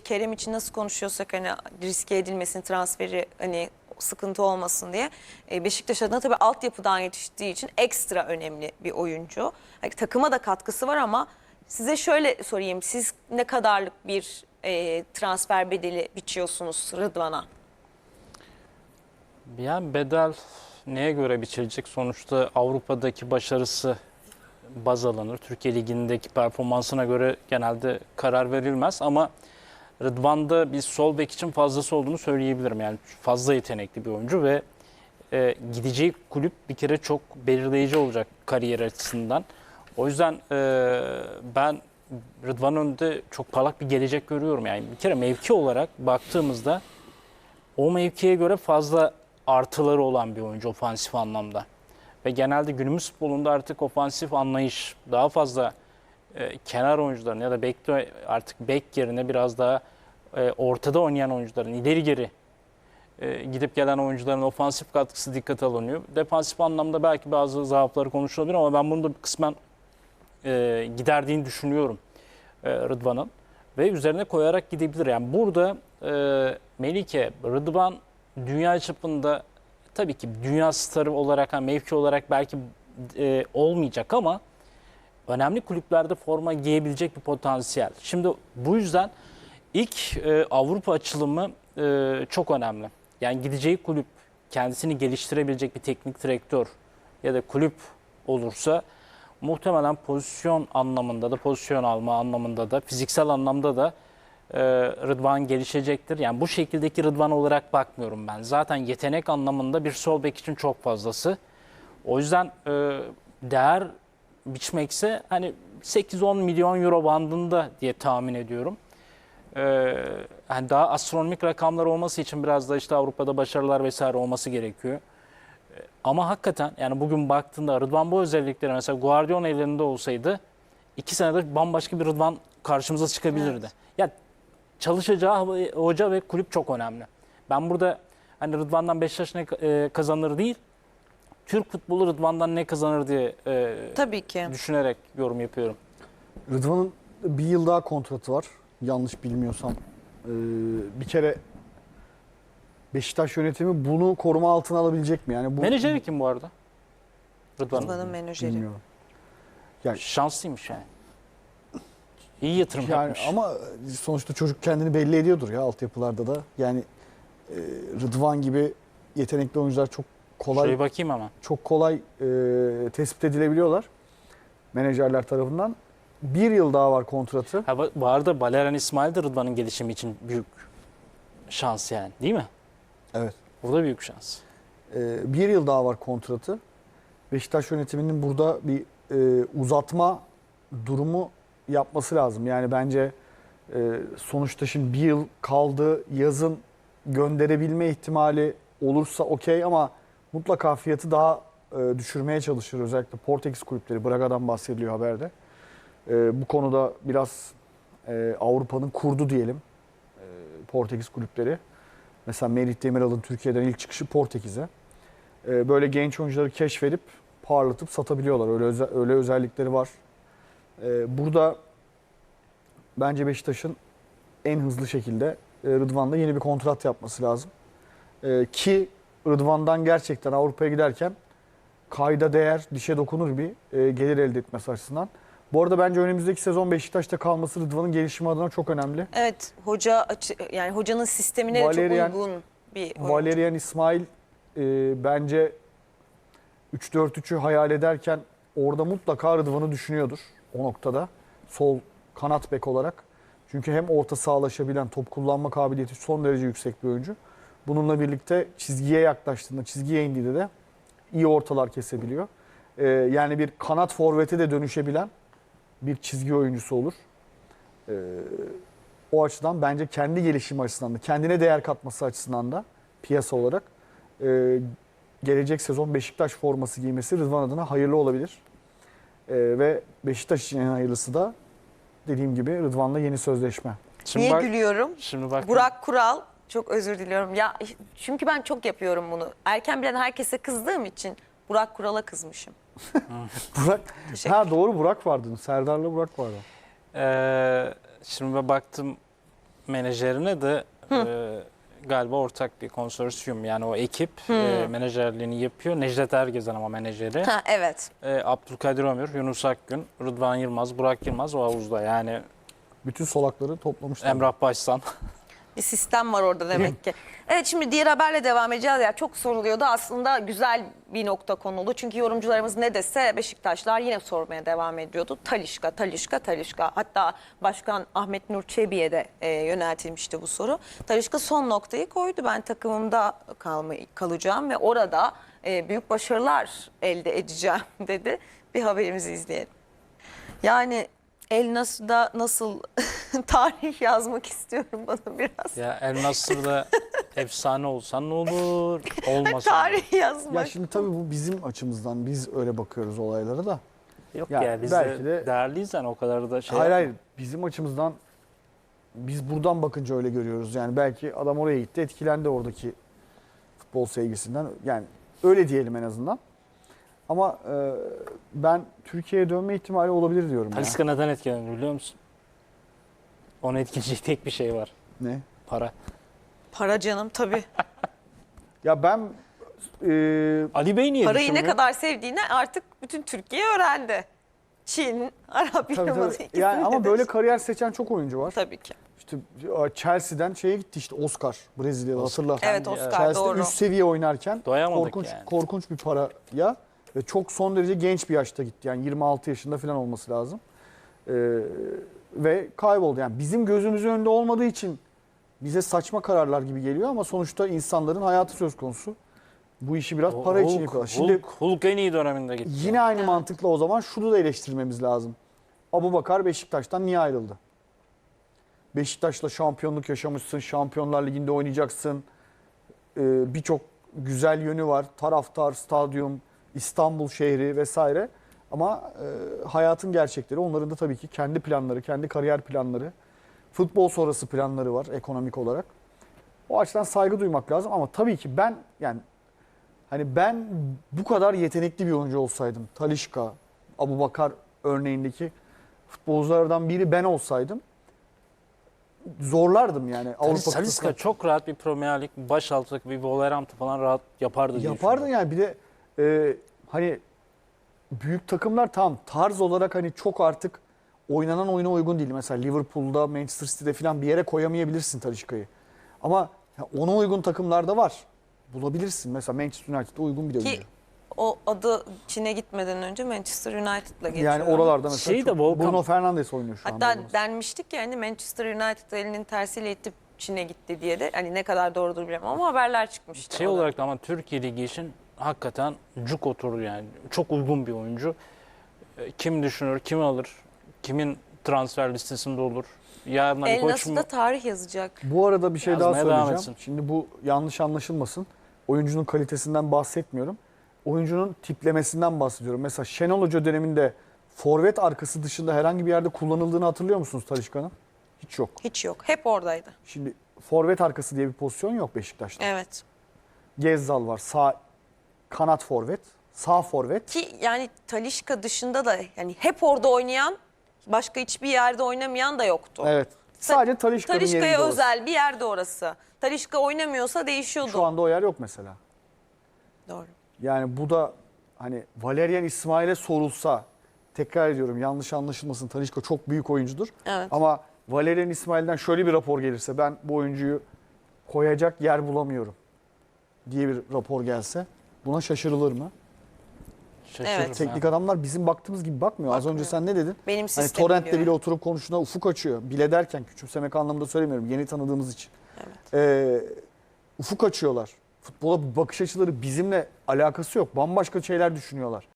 Kerem için nasıl konuşuyorsak hani riske edilmesin transferi hani sıkıntı olmasın diye. E, Beşiktaş adına tabii altyapıdan yetiştiği için ekstra önemli bir oyuncu. Hani takıma da katkısı var ama size şöyle sorayım. Siz ne kadarlık bir e, transfer bedeli biçiyorsunuz Rıdvan'a? Yani bedel neye göre biçilecek? Sonuçta Avrupa'daki başarısı baz alınır. Türkiye Ligi'ndeki performansına göre genelde karar verilmez ama Rıdvan'da bir sol bek için fazlası olduğunu söyleyebilirim. Yani fazla yetenekli bir oyuncu ve e, gideceği kulüp bir kere çok belirleyici olacak kariyer açısından. O yüzden e, ben Rıdvan önünde çok parlak bir gelecek görüyorum. Yani bir kere mevki olarak baktığımızda o mevkiye göre fazla artıları olan bir oyuncu ofansif anlamda. Ve genelde günümüz futbolunda artık ofansif anlayış daha fazla e, kenar oyuncuların ya da bekte artık bek yerine biraz daha e, ortada oynayan oyuncuların ileri geri e, gidip gelen oyuncuların ofansif katkısı dikkate alınıyor. Defansif anlamda belki bazı zaafları konuşulabilir ama ben bunu da kısmen e, giderdiğini düşünüyorum e, Rıdvan'ın. Ve üzerine koyarak gidebilir. Yani burada e, Melike, Rıdvan dünya çapında tabii ki dünya starı olarak, hani mevki olarak belki e, olmayacak ama önemli kulüplerde forma giyebilecek bir potansiyel. Şimdi bu yüzden ilk e, Avrupa açılımı e, çok önemli. Yani gideceği kulüp kendisini geliştirebilecek bir teknik direktör ya da kulüp olursa muhtemelen pozisyon anlamında da pozisyon alma anlamında da fiziksel anlamda da e, Rıdvan gelişecektir. Yani bu şekildeki Rıdvan olarak bakmıyorum ben. Zaten yetenek anlamında bir sol bek için çok fazlası. O yüzden e, değer biçmekse hani 8-10 milyon euro bandında diye tahmin ediyorum. Ee, yani daha astronomik rakamlar olması için biraz da işte Avrupa'da başarılar vesaire olması gerekiyor. Ee, Ama hakikaten yani bugün baktığında Rıdvan bu özellikleri mesela Guardiola ellerinde olsaydı iki senede bambaşka bir Rıdvan karşımıza çıkabilirdi. Ya çalışacağı hoca ve kulüp çok önemli. Ben burada hani Rıdvan'dan Beşiktaş ne e, kazanır değil, Türk futbolu Rıdvan'dan ne kazanır diye e, Tabii ki. düşünerek yorum yapıyorum. Rıdvan'ın bir yıl daha kontratı var. Yanlış bilmiyorsam. Ee, bir kere Beşiktaş yönetimi bunu koruma altına alabilecek mi? Yani bu Menajeri kim bu arada? Rıdvan'ın. Rıdvan'ın menajeri. bilmiyorum. Şanslıymış yani. İyi yatırım Yani yapmış. ama sonuçta çocuk kendini belli ediyordur ya altyapılarda da. Yani e, Rıdvan gibi yetenekli oyuncular çok kolay Şuraya bakayım ama. çok kolay e, tespit edilebiliyorlar menajerler tarafından. Bir yıl daha var kontratı. Ha, bu- arada Valerian İsmail de Rıdvan'ın gelişimi için büyük şans yani değil mi? Evet. Burada büyük şans. E, bir yıl daha var kontratı. Beşiktaş yönetiminin burada bir e, uzatma durumu yapması lazım. Yani bence e, sonuçta şimdi bir yıl kaldı. Yazın gönderebilme ihtimali olursa okey ama mutlaka fiyatı daha e, düşürmeye çalışır. Özellikle Portekiz kulüpleri. Braga'dan bahsediliyor haberde. E, bu konuda biraz e, Avrupa'nın kurdu diyelim. E, Portekiz kulüpleri. Mesela Merih Demiral'ın Türkiye'den ilk çıkışı Portekiz'e. E, böyle genç oyuncuları keşfedip parlatıp satabiliyorlar. Öyle öze- öyle özellikleri var. E, burada bence Beşiktaş'ın en hızlı şekilde e, Rıdvan'la yeni bir kontrat yapması lazım. E, ki Rıdvan'dan gerçekten Avrupa'ya giderken kayda değer, dişe dokunur bir e, gelir elde etmesi açısından. Bu arada bence önümüzdeki sezon Beşiktaş'ta kalması Rıdvan'ın gelişimi adına çok önemli. Evet hoca yani hocanın sistemine Valerian- çok uygun bir oyuncu. Valerian İsmail e, bence 3-4-3'ü hayal ederken orada mutlaka Rıdvan'ı düşünüyordur o noktada. Sol kanat bek olarak. Çünkü hem orta sağlaşabilen, top kullanma kabiliyeti son derece yüksek bir oyuncu. Bununla birlikte çizgiye yaklaştığında, çizgiye indiğinde de iyi ortalar kesebiliyor. E, yani bir kanat forvete de dönüşebilen bir çizgi oyuncusu olur. E, o açıdan bence kendi gelişimi açısından da, kendine değer katması açısından da piyasa olarak e, gelecek sezon Beşiktaş forması giymesi Rıdvan adına hayırlı olabilir. E, ve Beşiktaş için en hayırlısı da dediğim gibi Rıdvan'la yeni sözleşme. Şimdi Niye bak, gülüyorum? Şimdi bak. Burak Kural çok özür diliyorum. Ya çünkü ben çok yapıyorum bunu. Erken bilen herkese kızdığım için Burak Kural'a kızmışım. Burak, Teşekkür. ha doğru Burak vardı. Serdar'la Burak vardı. Ee, şimdi ben baktım menajerine de e, galiba ortak bir konsorsiyum. Yani o ekip e, menajerliğini yapıyor. Necdet Ergezen ama menajeri. Ha, evet. E, Abdülkadir Ömür, Yunus Akgün, Rıdvan Yılmaz, Burak Yılmaz o havuzda. Yani Bütün solakları toplamışlar. Emrah Başsan. Bir sistem var orada demek ki. Evet şimdi diğer haberle devam edeceğiz. Ya çok soruluyordu aslında güzel bir nokta konuldu. Çünkü yorumcularımız ne dese Beşiktaşlar yine sormaya devam ediyordu. Talişka, Talişka, Talişka. Hatta Başkan Ahmet Nur Çebi'ye de e, yöneltilmişti bu soru. Talişka son noktayı koydu. Ben takımımda kalmayı, kalacağım ve orada e, büyük başarılar elde edeceğim dedi. Bir haberimizi izleyelim. Yani El Nasır'da nasıl tarih yazmak istiyorum bana biraz. ya El Nasır'da efsane olsan ne olur, olmasan. Tarih yazmak. Ya şimdi tabii bu bizim açımızdan biz öyle bakıyoruz olaylara da. Yok Ya ya, biz belki de, de- değerliyiz yani o kadar da şey. hayır hayır bizim açımızdan biz buradan bakınca öyle görüyoruz. Yani belki adam oraya gitti etkilendi oradaki futbol sevgisinden. Yani öyle diyelim en azından. Ama e, ben Türkiye'ye dönme ihtimali olabilir diyorum. Taliska neden etkilendi biliyor musun? Onu etkileyecek tek bir şey var. Ne? Para. Para canım tabii. Ya ben e, Ali Bey niye Parayı ne düşünmüyor? kadar sevdiğini artık bütün Türkiye öğrendi. Çin, Arap tabii, ikisinde Yani ama de- böyle kariyer seçen çok oyuncu var. Tabii ki. İşte Chelsea'den şeye gitti işte Oscar Brezilya'da hatırla. Evet Oscar Chelsea'de doğru. üst seviye oynarken Doyamadık korkunç yani. korkunç bir paraya ve çok son derece genç bir yaşta gitti. Yani 26 yaşında falan olması lazım. Ee, ve kayboldu. Yani bizim gözümüzün önünde olmadığı için bize saçma kararlar gibi geliyor ama sonuçta insanların hayatı söz konusu. Bu işi biraz para için Hulk- yapıyorlar. Şimdi Hulk, Hulk en iyi döneminde gitti. Yine aynı mantıkla o zaman şunu da eleştirmemiz lazım. Abu Bakar Beşiktaş'tan niye ayrıldı? Beşiktaş'la şampiyonluk yaşamışsın, Şampiyonlar Ligi'nde oynayacaksın. Ee, Birçok güzel yönü var. Taraftar, stadyum, İstanbul şehri vesaire. Ama e, hayatın gerçekleri, onların da tabii ki kendi planları, kendi kariyer planları, futbol sonrası planları var ekonomik olarak. O açıdan saygı duymak lazım ama tabii ki ben yani Hani ben bu kadar yetenekli bir oyuncu olsaydım, Talişka, Abubakar örneğindeki futbolculardan biri ben olsaydım zorlardım yani Avrupa Talisca çok rahat bir Premier Lig, başaltı bir Wolverhampton falan rahat yapardı diye Yapardın düşünüyorum. yani bir de e, hani büyük takımlar tam tarz olarak hani çok artık oynanan oyuna uygun değil. Mesela Liverpool'da, Manchester City'de falan bir yere koyamayabilirsin Talişka'yı. Ama ona uygun takımlar da var. Bulabilirsin. Mesela Manchester United'da uygun bir de Ki oyuncu. o adı Çin'e gitmeden önce Manchester United'la geçiyor. Yani oralarda mesela Şey de Volkan- Bruno Fernandes oynuyor şu anda. Hatta denmiştik ya hani Manchester United elinin tersiyle itip Çin'e gitti diye de hani ne kadar doğrudur bilemem ama haberler çıkmıştı. Şey olarak da ama Türkiye Ligi için hakikaten cuk oturur yani. Çok uygun bir oyuncu. E, Kim düşünür, kim alır, kimin transfer listesinde olur. Yarın Ali El Koç mu? Nasır'da tarih yazacak. Bu arada bir şey daha Yazmaya devam söyleyeceğim. Şimdi bu yanlış anlaşılmasın. Oyuncunun kalitesinden bahsetmiyorum. Oyuncunun tiplemesinden bahsediyorum. Mesela Şenol Hoca döneminde forvet arkası dışında herhangi bir yerde kullanıldığını hatırlıyor musunuz Talişka'nın? Hiç yok. Hiç yok. Hep oradaydı. Şimdi forvet arkası diye bir pozisyon yok Beşiktaş'ta. Evet. Gezzal var. Sağ kanat forvet, sağ forvet. Ki yani Talişka dışında da yani hep orada oynayan başka hiçbir yerde oynamayan da yoktu. Evet. Sadece Talişka'nın yerinde Talişka'ya orası. özel bir yerde orası. Talişka oynamıyorsa değişiyordu. Şu anda o yer yok mesela. Doğru. Yani bu da hani Valerian İsmail'e sorulsa tekrar ediyorum yanlış anlaşılmasın Talişka çok büyük oyuncudur. Evet. Ama Valerian İsmail'den şöyle bir rapor gelirse ben bu oyuncuyu koyacak yer bulamıyorum diye bir rapor gelse buna şaşırılır mı? Şaşırırım Evet. ya. Teknik adamlar bizim baktığımız gibi bakmıyor. Az önce sen ne dedin? Benim Hani sistemim Torrent'le diyor. bile oturup konuştuğunda ufuk açıyor. Bile derken küçümsemek anlamında söylemiyorum. Yeni tanıdığımız için. Evet. Ee, ufuk açıyorlar. Futbola bakış açıları bizimle alakası yok. Bambaşka şeyler düşünüyorlar.